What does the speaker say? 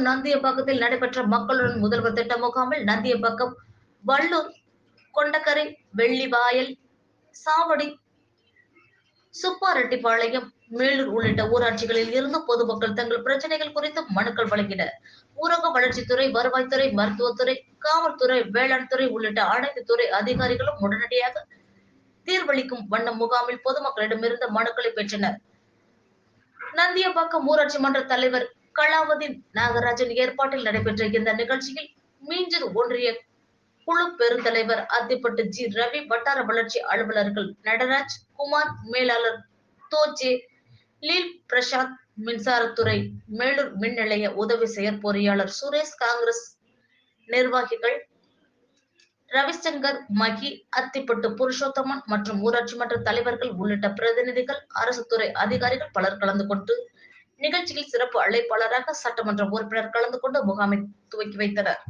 மாவட்டம் நந்தியம்பாக்கத்தில் நடைபெற்ற மக்களுடன் முதல்வர் திட்ட முகாமில் நந்தியம்பாக்கம் வள்ளூர் கொண்டக்கரை வெள்ளிவாயல் சாவடி சுப்பாரெட்டிப்பாளையம் மேலூர் உள்ளிட்ட ஊராட்சிகளில் இருந்து பொதுமக்கள் தங்கள் பிரச்சனைகள் குறித்து மனுக்கள் வழங்கினர். ஊரக வளர்ச்சித்துறை வருவாய்த்துறை மருத்துவத்துறை காவல்துறை வேளாண் துறை உள்ளிட்ட அனைத்து துறை அதிகாரிகளும் உடனடியாக தீர்வளிக்கும் வண்ணம் முகாமில் பொதுமக்களிடமிருந்து மனுக்களை பெற்றனர். நந்தியம்பாக்கம் ஊராட்சி மன்ற தலைவர் கலாவதி நாகராஜன் ஏற்பாட்டில் நடைபெற்ற இந்த நிகழ்ச்சியில் மீஞ்சூர் ஒன்றிய குழு பெருந்தலைவர் அத்திப்பட்டு ஜி ரவி வட்டார வளர்ச்சி அலுவலர்கள் நடராஜ் குமார் மேலாளர் தோஜே லீல் பிரசாத் மின்சாரத்துறை மேலூர் மின் நிலைய உதவி செயற்பொறியாளர் சுரேஷ் காங்கிரஸ் நிர்வாகிகள் ரவிசங்கர் மகி அத்திப்பட்டு புருஷோத்தமன் மற்றும் ஊராட்சி மன்ற தலைவர்கள் உள்ளிட்ட பிரதிநிதிகள் அரசு துறை அதிகாரிகள் பலர் கலந்து கொண்டு நிகழ்ச்சியில் சிறப்பு அழைப்பாளராக சட்டமன்ற உறுப்பினர் கலந்து கொண்டு முகாமை துவக்கி வைத்தனர்.